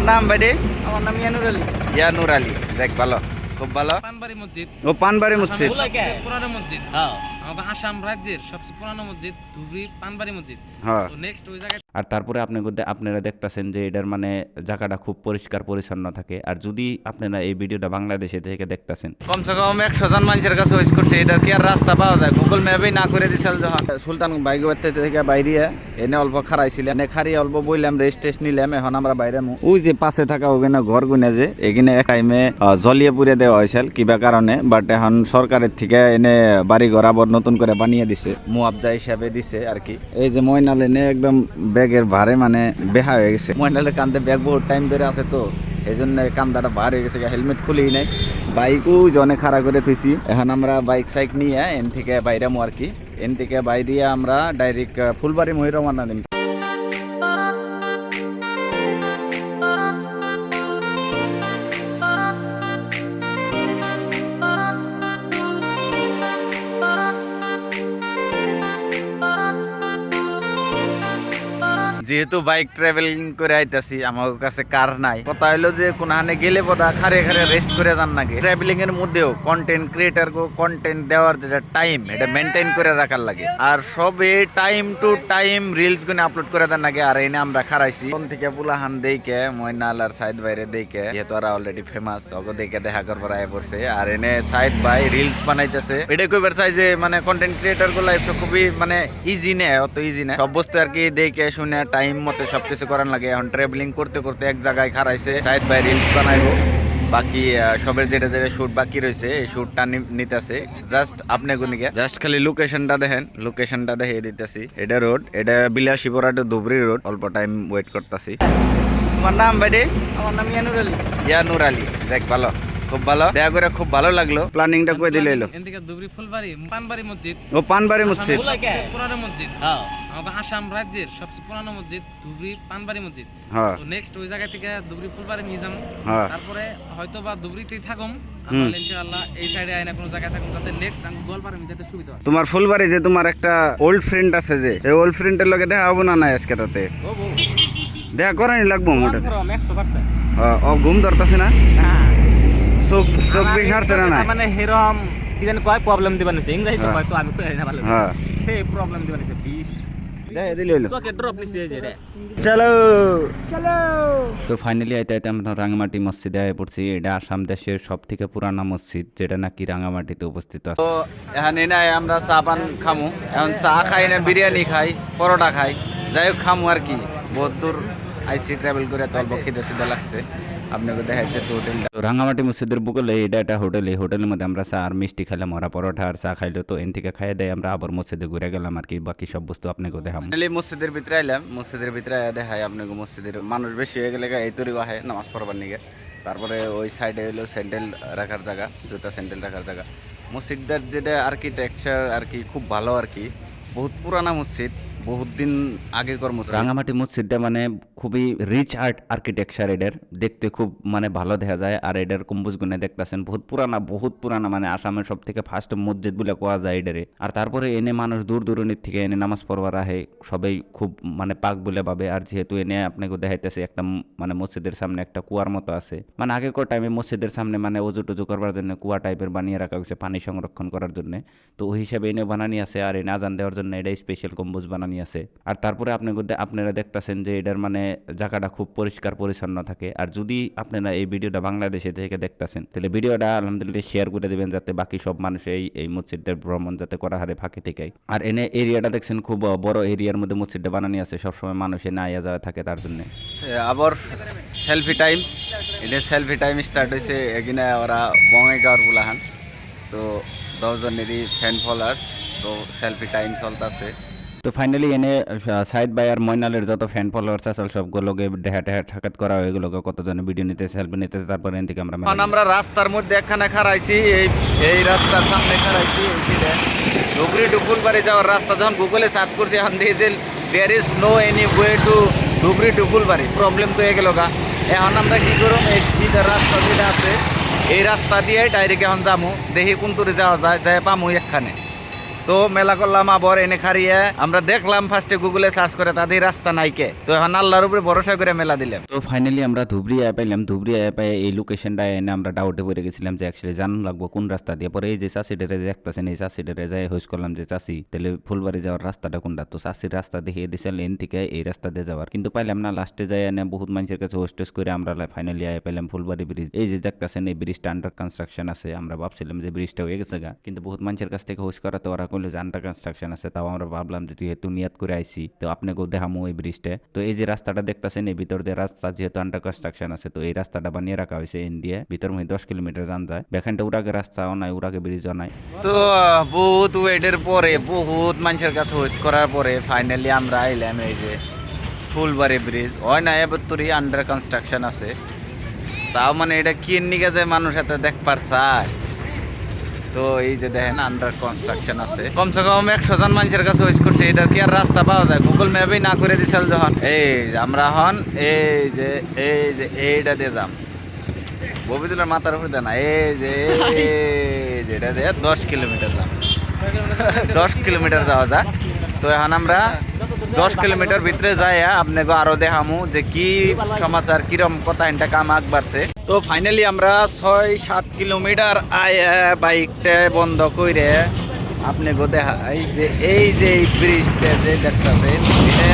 তোমার নাম বাইরে আমার নাম ইয়ানুর আলী। ইয়ানুর আলী। দেখ ভালো। খুব ভালো। পানবাড়ি মসজিদ। ও পানবাড়ি মসজিদ। পুরানো মসজিদ। হ্যাঁ। আমাদের আসাম রাজ্যের সবচেয়ে পুরানো মসজিদ ধুবড়ি পানবাড়ি মসজিদ। হ্যাঁ। তো নেক্সট ওই জায়গায় আর তারপরে আপনি আপনারা দেখতাছেন যে এটার মানে জায়গাটা খুব পরিষ্কার পরিচ্ছন্ন থাকে। আর যদি আপনারা এই ভিডিওটা বাংলাদেশে থেকে দেখতাছেন। কমসে কম একশো জন মানুষের কাছে হইস করছে এটা কি আর রাস্তা পাওয়া যায়? গুগল ম্যাপেই না করে দিছিল যখন। সুলতান বাইক থেকে বাইরে এনে অল্প খারাইছিল এনে খারি অল্প বইলাম রেস্ট টেস্ট নিলাম এখন আমরা বাইরে মু। ওই যে পাশে থাকা ওখানে ঘর গুনে যে এখানে এক টাইমে জলিয়ে পুড়ে দেওয়া হয়েছিল কিবা কারণে বাট এখন সরকারের থেকে এনে বাড়ি ঘর আবার নতুন করে বানিয়ে দিছে। মুআবজা হিসাবে দিছে আর কি। এই যে ময়নাল নিয়ে একদম ব্যাগের ভারে মানে বেহা হয়ে গেছে। ময়নালের কান্দে ব্যাগ বহুত টাইম ধরে আছে তো এই জন্য কান্দাটা ভার হয়ে গেছে হেলমেট খুলেই নাই। বাইকও জনে খাড়া করে থুইছি। এখন আমরা বাইক সাইক নিয়ে এন থেকে বাইরামো আর কি। এন থেকে বাইরে আমরা ডাইরেক্ট ফুলবাড়ি মহির রওনা দিন যেহেতু বাইক ট্রাভেলিং করে আইতাছি আমার কাছে কার নাই। কথা হলো যে কোনখানে গেলে পদা খারে খারে রেস্ট করে যান নাকি ট্রাভেলিং এর মধ্যেও কন্টেন্ট ক্রিয়েটার কো কন্টেন্ট দেওয়ার যেটা টাইম এটা মেনটেন করে রাখার লাগে। আর সবে টাইম টু টাইম রিলস গুনে আপলোড করে দেন নাকি আর এনে আমরা খারাইছি কোন থেকে পুলাহান দেইকে ময়নাল আর সাইদ বাইরে দেইকে যেহেতু ওরা অলরেডি ফেমাস তখন দেখে দেখা করবার আয় পড়ছে। আর এনে সাইদ ভাই রিলস বানাইতেছে। এটা কইবার চাই যে মানে কন্টেন্ট ক্রিয়েটারগুলো একটু খুবই মানে ইজি না, অত ইজি না। সব বস্তু আর কি দেখে, শুনে টাইম মতো সবকিছু করার লাগে। এখন ট্রাভেলিং করতে করতে এক জায়গায় খারাইছে সাইড বাই রিলস বানাইবো। বাকি সবের যেটা যেটা শুট বাকি রয়েছে এই শুটটা নিতেছে। জাস্ট আপনি গুনিকে জাস্ট খালি লোকেশনটা দেখেন। লোকেশনটা দেখে দিতেছি। এটা রোড এটা বিলাসীপুরাটা ধুবড়ি রোড অল্প টাইম ওয়েট করতেছি। তোমার নাম বাইরে আমার নাম ইয়ানুর আলী। ইয়া নুর আলী। দেখ ভালো। খুব ভালো। দেখা করে খুব ভালো লাগল। প্ল্যানিংটা করে দিলে এলো? এন থেকে ধুবড়ি ফুলবাড়ি পানবাড়ি মসজিদ। ও পানবাড়ি মসজিদ। পুরানো মসজিদ। হ্যাঁ। আমাদের আসাম রাজ্যের সবচেয়ে পুরানো মসজিদ ধুবড়ি পানবাড়ি মসজিদ। হ্যাঁ। তো নেক্সট ওই জায়গা থেকে ধুবড়ি ফুলবাড়ি নিয়ে যাব। হ্যাঁ। তারপরে হয়তো বা ধুবড়িতেই থাকুম। ইনশাআল্লাহ এই সাইডে আইনা কোনো জায়গায় থাকুম যাতে নেক্সট আমি গোয়ালপাড়া নিয়ে যেতে সুবিধা তোমার ফুলবাড়ি যে তোমার একটা ওল্ড ফ্রেন্ড আছে যে এই ওল্ড ফ্রেন্ডের লগে দেখা হব না না আজকে তাতে? দেখা করানি লাগবো মোটাতে হ্যাঁ, ও ঘুম ধরতাছে না? চোখ চোখ বেশ হারছে না মানে হিরম কি জানি কয় প্রবলেম দিবা নিছে ইংরেজি তো। হয়তো আমি কই না ভালো হ্যাঁ। সেই প্রবলেম দিবা নিছে। চলো তো ফাইনালি আইতে আইতে আমরা রাঙামাটি মসজিদে আয় পড়ছি এটা আসাম দেশের সব থেকে পুরানা মসজিদ যেটা নাকি রাঙামাটিতে উপস্থিত আছে তো এখানে নাই আমরা চা পান খামু এখন চা খাই না বিরিয়ানি খাই পরোটা খাই যাই হোক খামু আর কি বহুত দূর আইসি ট্রাভেল করে তো অল্প খিদে সিদে লাগছে। আপনাকে দেখাইতেছে হোটেলটা। রাঙামাটি মসজিদের বুকলে এটা একটা হোটেল। এই হোটেলের মধ্যে আমরা চা আর মিষ্টি খাইলাম ওরা পরোটা আর চা খাইলো। তো এন থেকে খাইয়ে দেয় আমরা আবার মসজিদে ঘুরে গেলাম আর কি। বাকি সব বস্তু আপনাকে দেখাম মসজিদের ভিতরে আইলাম। মসজিদের ভিতরে দেখাই আপনাকে মসজিদের মানুষ বেশি হয়ে গেলে এই তৈরি আহে নামাজ পড়বার নিগে। তারপরে ওই সাইডে হলো স্যান্ডেল রাখার জায়গা জুতা স্যান্ডেল রাখার জায়গা। মসজিদটার যেটা আর্কিটেকচার আর কি খুব ভালো আর কি। বহুত পুরানা মসজিদ। বহুত দিন আগেকার মসজিদ রাঙামাটি মসজিদটা মানে খুবই রিচ আর্ট আর্কিটেকচার এদের। দেখতে খুব মানে ভালো দেখা যায়। আর এদের কুম্বুজ গুনে দেখতেছেন বহুত পুরানা বহুত পুরানা মানে আসামের সব থেকে ফার্স্ট মসজিদ বলে কোয়া যায় এটারে আর তারপরে এনে মানুষ দূর দূরান্তির থেকে এনে নামাজ পড়বার আহে। সবাই খুব মানে পাক বলে ভাবে। আর যেহেতু এনে আপনাকে দেখাইতেছে একটা মানে মসজিদের সামনে একটা কুয়ার মতো আছে। মানে আগেকার টাইমে মসজিদের সামনে মানে অজু টজু করবার জন্য কুয়া টাইপের বানিয়ে রাখা হয়েছে পানি সংরক্ষণ করার জন্য। তো ওই হিসাবে এনে বানানি আছে। আর এনে আজান দেওয়ার জন্য এটাই স্পেশাল কম্বুজ বানানি আছে। আর তারপরে আপনি আপনারা দেখতাছেন যে এটার মানে জায়গাটা খুব পরিষ্কার পরিচ্ছন্ন থাকে। আর যদি আপনারা এই ভিডিওটা বাংলাদেশে থেকে দেখতাছেন, তাহলে ভিডিওটা আলহামদুলিল্লাহ শেয়ার করে দেবেন যাতে বাকি সব মানুষ এই এই মসজিদটার ভ্রমণ যাতে করা হারে ফাঁকে থেকে আর এনে এরিয়াটা দেখছেন খুব বড় এরিয়ার মধ্যে মসজিদটা বানানি আছে। সবসময় মানুষ এনে আয়া যাওয়া থাকে তার জন্য। আবার সেলফি টাইম এটা সেলফি টাইম স্টার্ট হয়েছে এখানে ওরা বঙ্গাইগাঁওর বুলাহান তো দশজনেরই ফ্যান ফলোয়ার তো সেলফি টাইম চলতেছে। তো ফাইনালি এনে সাইদ ভাই আর ময়নালের যত ফ্যান ফলোয়ার্স আছে সবগুলোকে দেখা টেহা সাক্ষাৎ করা হয়ে গেলো। কতজনে ভিডিও নিতে সেলফি নিতে তারপরে এন থেকে আমরা এখন আমরা রাস্তার মধ্যে একখানে খারাইছি এই এই রাস্তার সামনে খারাইছি ডুবরি ডুকুলবাড়ি যাওয়ার রাস্তা যখন গুগলে সার্চ করছি এখন দেখি যে there is no any way to Dhubri ডুকুলবাড়ি problem তো হয়ে গেল গা। এখন আমরা কি করুম এই সিধা রাস্তা যেটা আছে এই রাস্তা দিয়ে ডাইরেক্ট এখন যাব দেখি কোন দূরে যাওয়া যায় যায় পামু এখানে তো মেলা করলাম আবার এনে খারিয়ে। আমরা দেখলাম ফার্স্টে গুগলে সার্চ করে তাদের রাস্তা নাইকে। তো এখন আল্লাহর উপরে ভরসা করে মেলা দিলাম। তো ফাইনালি আমরা ধুবড়ি অ্যাপ এলাম ধুবড়ি অ্যাপে এই লোকেশনটা এনে আমরা ডাউটে পড়ে গেছিলাম যে অ্যাকচুয়ালি জান লাগবো কোন রাস্তা দিয়ে। পরে এই যে চাষিডেরে যে দেখতেছেন, এই চাষিডেরে যাই হোস করলাম যে, চাষি, তাহলে ফুলবাড়ি যাওয়ার রাস্তাটা কোনটা? তো চাষির রাস্তা দেখিয়ে দিছে লেন থেকে এই রাস্তা দিয়ে যাওয়ার। কিন্তু পাইলাম না লাস্টে যাই এনে বহুত মানুষের কাছে হোস্টেস করে আমরা ফাইনালি আয় পাইলাম ফুলবাড়ি ব্রিজ এই যে দেখতেছেন, এই ব্রিজটা আন্ডার কনস্ট্রাকশন আছে। আমরা ভাবছিলাম যে ব্রিজটা হয়ে গেছে গা। কিন্তু বহুত মানুষের কাছ থেকে হোস করাতে ওরা কইলো যে আন্ডার কনস্ট্রাকশন আছে, তাও আমরা ভাবলাম যে যেহেতু নিয়াত করে আইসি তো আপনি আপনাকেও দেখামো এই ব্রিজটা তো এই যে রাস্তাটা দেখতেছেন, এই ভিতর দিয়ে রাস্তা যেহেতু আন্ডার কনস্ট্রাকশন আছে, তো এই রাস্তাটা বানিয়ে রাখা হয়েছে এন দিয়ে। ভিতর মধ্যে দশ কিলোমিটার যান যায়। বেখানটা উড়াকে রাস্তাও নাই উড়াকে ব্রিজও নাই তো বহুত ওয়েটের পরে, বহুত মানুষের কাছে হোস করার পরে ফাইনালি আমরা আইলাম এই যে ফুলবাড়ি ব্রিজ হয় না এবার তোরই আন্ডার কনস্ট্রাকশন আছে। তাও মানে এটা কি নিকে যে মানুষ এত দেখ পার চায় তো এই যে দেখেন আন্ডার কনস্ট্রাকশন আছে। কমসে কম একশো জন মানুষের কাছে হোস করছে এটা কি আর রাস্তা পাওয়া যায়? গুগল ম্যাপেই না করে দিছিল যখন। এই আমরা হন এই যে এই যে, এইটা দিয়ে যাম। ববিদুলের মাথার উপরে দেয় না, এই যে এই যে, এটা দিয়ে দশ কিলোমিটার যাম। দশ কিলোমিটার যাওয়া যায় তো এখন আমরা দশ কিলোমিটার ভিতরে যাই আপনাকে আরও দেখামু যে কি সমাচার, কিরম কথা এটা কাম আগ বাড়ছে তো ফাইনালি আমরা ছয় সাত কিলোমিটার আয় বাইকটা বন্ধ কইরে আপনাকে দেখা এই যে এই যে এই ব্রিজটা যে দেখতেছে এটা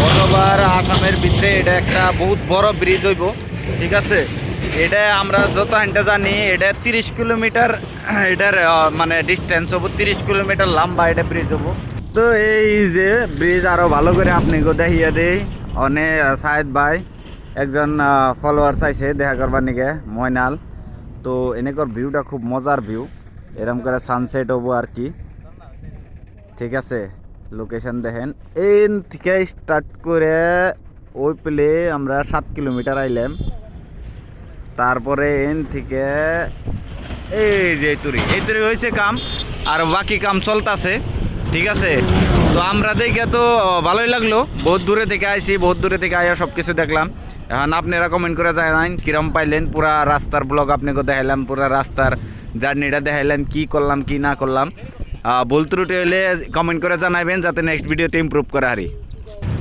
গতবার আসামের ভিতরে এটা একটা বহুত বড় ব্রিজ হইব, ঠিক আছে? এটা আমরা যত হাঁটা জানি, এটা তিরিশ কিলোমিটার, এটার মানে ডিস্টেন্স হব তিরিশ কিলোমিটার লম্বা এটা ব্রিজ হব তো এই যে ব্রিজ আরও ভালো করে আপনি গো দেখিয়ে দেই। অনেক সাহেদ ভাই, একজন ফলোয়ার চাইছে দেখা করবার নিকে, ময়নাল। তো এনেকর ভিউটা খুব মজার ভিউ এরম করে সানসেট হব আর কি। ঠিক আছে লোকেশন দেখেন। এই থেকে স্টার্ট করে ওই প্লে আমরা সাত কিলোমিটার আইলাম। তারপরে এন থেকে এই যে তুরি, এই তুরি হয়েছে কাম। আর বাকি কাম চলতেছে। ঠিক আছে? তো আমরা দেখে তো ভালোই লাগল। বহুত দূরে থেকে আইছি, বহুত দূরে থেকে আইয়া সব কিছু দেখলাম। এখন আপনারা কমেন্ট করে জানান কিরম পাইলেন পুরা রাস্তার ব্লগ আপনাকে দেখাইলাম, পুরা রাস্তার জার্নিটা দেখাইলাম কি করলাম, কি না করলাম। ভুল ত্রুটি হলে কমেন্ট করে জানাবেন যাতে নেক্সট ভিডিওতে ইম্প্রুভ করা হারি।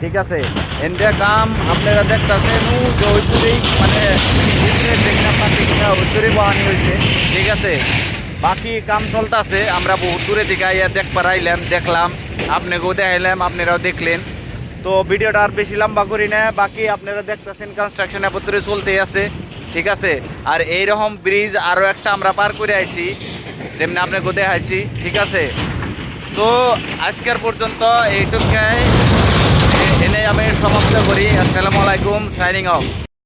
ঠিক আছে? এনদিয়া কাম আপনারা দেখতেছেন মানে বাহানি হয়েছে ঠিক আছে? বাকি কাম চলতেছে, আমরা বহুত দূরে থেকে আইয়া দেখ পারাইলাম, দেখলাম, আপনাকেও দেখাইলাম, আপনারাও দেখলেন। তো ভিডিওটা আর বেশি লম্বা করি না, বাকি আপনারা দেখতেছেন কনস্ট্রাকশন আপত্তরে চলতেই আছে, ঠিক আছে? আর এইরকম ব্রিজ আরও একটা আমরা পার করে আইছি তেমনি আপনাকে দেখাইছি, ঠিক আছে? তো আজকের পর্যন্ত এইটুকাই। এনে আমি সমাপ্ত করি। আসসালামু আলাইকুম সাইনিং অফ